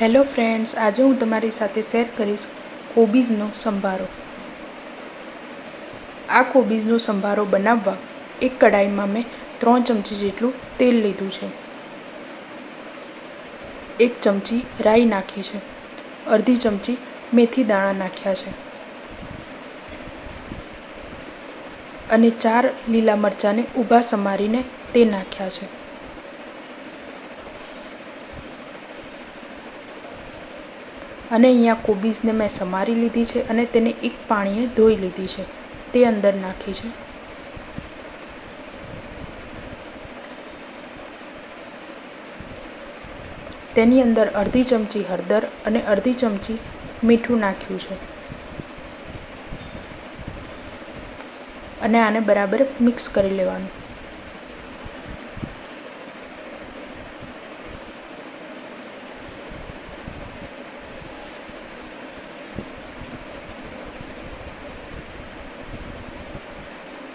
Hello friends, આજે હું તમારી સાથે શેર કરીશ કોબીઝનો સંભારો. આ કોબીઝનો સંભારો બનાવવા એક કડાઈમાં મેં ત્રણ ચમચી જેટલું તેલ લીધું છે. એક ચમચી રાઈ નાખી છે. અડધી ચમચી મેથી દાણા નાખ્યા છે. અને ચાર લીલા મરચાંને ઊભા સમારીને તે નાખ્યા છે. અને અહીંયા કોબીઝને મેં સમારી લીધી છે અને તેને એક પાણીએ ધોઈ લીધી છે. તે અંદર નાખી છે. તેની અંદર અડધી ચમચી હળદર અને અડધી ચમચી મીઠું નાખ્યું છે. અને આને બરાબર મિક્સ કરી લેવાનું.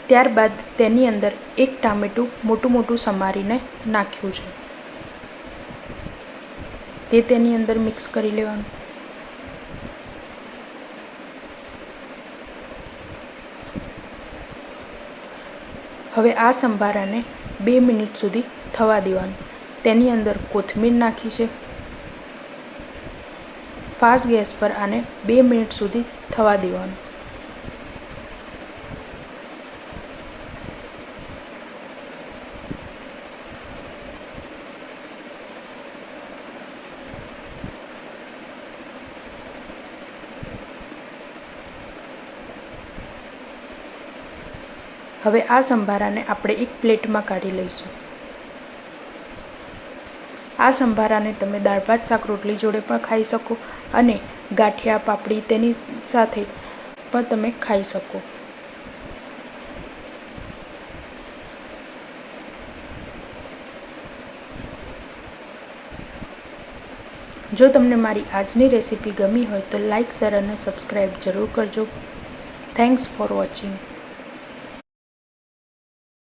ત્યારબાદ તેની અંદર એક ટામેટું મોટું મોટું સમારીને નાખ્યું છે. તે તેની અંદર મિક્સ કરી લેવાનું. હવે આ સંભારાને બે મિનિટ સુધી થવા દેવાનું. તેની અંદર કોથમીર નાખી છે. ફાસ્ટ ગેસ પર આને બે મિનિટ સુધી થવા દેવાનું. હવે આ સંભારાને આપણે એક પ્લેટમાં કાઢી લઈશું. આ સંભારાને તમે દાળ, ભાત, શાક, રોટલી જોડે પણ ખાઈ શકો અને ગાંઠિયા, પાપડી તેની સાથે પણ તમે ખાઈ શકો. જો તમને મારી આજની રેસીપી ગમી હોય તો લાઇક શેર અને સબસ્ક્રાઈબ જરૂર કરજો. Thanks for watching